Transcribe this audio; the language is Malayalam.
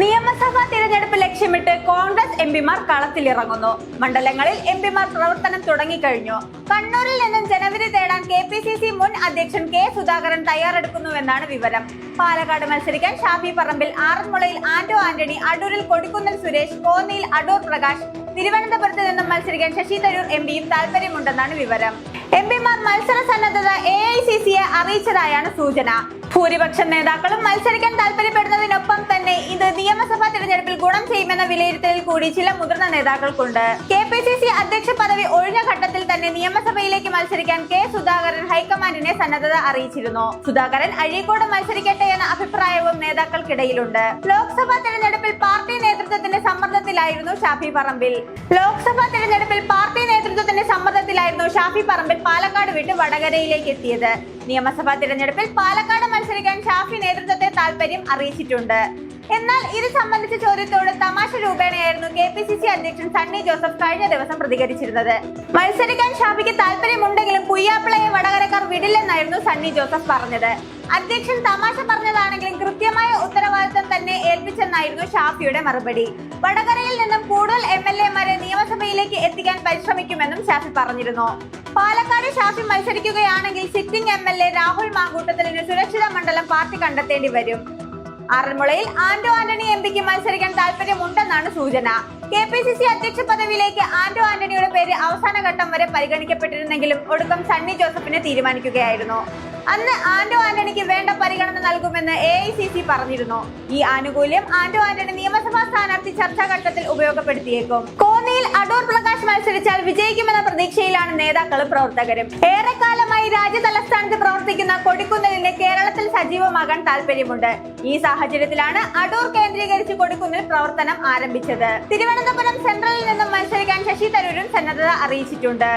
നിയമസഭാ തിരഞ്ഞെടുപ്പ് ലക്ഷ്യമിട്ട് കോൺഗ്രസ് എം പിമാർ കളത്തിലിറങ്ങുന്നു. മണ്ഡലങ്ങളിൽ എം പിമാർ പ്രവർത്തനം തുടങ്ങിക്കഴിഞ്ഞു. കണ്ണൂരിൽ നിന്നും ജനവിധി തേടാൻ കെ പി സി സി മുൻ അധ്യക്ഷൻ കെ സുധാകരൻ തയ്യാറെടുക്കുന്നുവെന്നാണ് വിവരം. പാലക്കാട് മത്സരിക്കാൻ ഷാഫി പറമ്പിൽ ആറന്മുളയിൽ ആന്റോ ആന്റണി അടൂരിൽ കൊടിക്കുന്നിൽ സുരേഷ് കോന്നിയിൽ അടൂർ പ്രകാശ് തിരുവനന്തപുരത്ത് നിന്നും മത്സരിക്കാൻ ശശി തരൂർ എം പിയും താല്പര്യമുണ്ടെന്നാണ് വിവരം. എം പിമാർ മത്സര സന്നദ്ധത എ ഐ സി സിയെ അറിയിച്ചതായാണ് സൂചന. ഭൂരിപക്ഷം നേതാക്കളും മത്സരിക്കാൻ താല്പര്യപ്പെടുന്നതിനൊപ്പം ഗുണം ചെയ്യുമെന്ന വിലയിരുത്തലിൽ കൂടി ചില മുതിർന്ന നേതാക്കൾക്കുണ്ട്. കെ പി സി സി അധ്യക്ഷ പദവി ഒഴിഞ്ഞ ഘട്ടത്തിൽ തന്നെ നിയമസഭയിലേക്ക് മത്സരിക്കാൻ കെ സുധാകരൻ ഹൈക്കമാൻഡിനെ സന്നദ്ധത അറിയിച്ചിരുന്നു. സുധാകരൻ അഴീക്കോട് മത്സരിക്കട്ടെ എന്ന അഭിപ്രായവും നേതാക്കൾക്കിടയിലുണ്ട്. ലോക്സഭാ തെരഞ്ഞെടുപ്പിൽ പാർട്ടി നേതൃത്വത്തിന്റെ സമ്മർദ്ദത്തിലായിരുന്നു ഷാഫി പറമ്പിൽ. ലോക്സഭാ തെരഞ്ഞെടുപ്പിൽ പാർട്ടി നേതൃത്വത്തിന്റെ സമ്മർദ്ദത്തിലായിരുന്നു ഷാഫി പറമ്പിൽ പാലക്കാട് വിട്ട് വടകരയിലേക്ക് എത്തിയത്. നിയമസഭാ തിരഞ്ഞെടുപ്പിൽ പാലക്കാട് മത്സരിക്കാൻ ഷാഫി നേതൃത്വത്തെ താല്പര്യം അറിയിച്ചിട്ടുണ്ട്. എന്നാൽ ഇത് സംബന്ധിച്ച ചോദ്യത്തോട് തമാശ രൂപേണയായിരുന്നു കെ പി സി സി അധ്യക്ഷൻ സണ്ണി ജോസഫ് കഴിഞ്ഞ ദിവസം പ്രതികരിച്ചിരുന്നത്. മത്സരിക്കാൻ ഷാഫിക്ക് താല്പര്യമുണ്ടെങ്കിലും പുയ്യാപ്പിളയെ വടകരക്കാർ വിടില്ലെന്നായിരുന്നു സണ്ണി ജോസഫ് പറഞ്ഞത്. അധ്യക്ഷൻ തമാശ പറഞ്ഞതാണെങ്കിലും കൃത്യമായ ഉത്തരവാദിത്തം തന്നെ ഏൽപ്പിച്ചെന്നായിരുന്നു ഷാഫിയുടെ മറുപടി. വടകരയിൽ നിന്നും കൂടുതൽ എം എൽ എമാരെ നിയമസഭയിലേക്ക് എത്തിക്കാൻ പരിശ്രമിക്കുമെന്നും ഷാഫി പറഞ്ഞിരുന്നു. Palakkad Shafi മത്സരിക്കുകയാണെങ്കിൽ sitting M L A Rahul മാങ്കൂട്ടത്തിലിന് സുരക്ഷിത മണ്ഡലം പാർട്ടി കണ്ടെത്തേണ്ടി വരും. ആറന്മുളയിൽ ആന്റോ ആന്റണി എം പിക്ക് മത്സരിക്കാൻ താല്പര്യമുണ്ടെന്നാണ് സൂചന. കെ പി സി സി അധ്യക്ഷ പദവിയിലേക്ക് ആന്റോ ആന്റണിയുടെ പേര് അവസാന ഘട്ടം വരെ പരിഗണിക്കപ്പെട്ടിരുന്നെങ്കിലും ഒടുക്കം സണ്ണി ജോസഫിനെ തീരുമാനിക്കുകയായിരുന്നു. അന്ന് ആന്റോ ആന്റണിക്ക് വേണ്ട പരിഗണന നൽകുമെന്ന് എ ഐ സി സി പറഞ്ഞിരുന്നു. ഈ ആനുകൂല്യം ആന്റോ ആന്റണി നിയമസഭാ സ്ഥാനാർത്ഥി ചർച്ചാഘട്ടത്തിൽ ഉപയോഗപ്പെടുത്തിയേക്കും. കോന്നിയിൽ അടൂർ പ്രകാശ് മത്സരിച്ചാൽ വിജയിക്കുമെന്ന പ്രതീക്ഷയിലാണ് നേതാക്കളും പ്രവർത്തകരും. ഏറെക്കാലമായി രാജ്യ തലസ്ഥാനത്ത് പ്രവർത്തിക്കുന്ന കൊടിക്കുന്നിലിന് കേരളത്തിൽ സജീവമാകാൻ താല്പര്യമുണ്ട് ഈ സാഹചര്യത്തിലാണ് അടൂർ കേന്ദ്രീകരിച്ച് കൊടിക്കുന്നിൽ പ്രവർത്തനം ആരംഭിച്ചത്. തിരുവനന്തപുരം സെൻട്രലിൽ നിന്നും മത്സരിക്കാൻ ശശി തരൂരും സന്നദ്ധത അറിയിച്ചിട്ടുണ്ട്.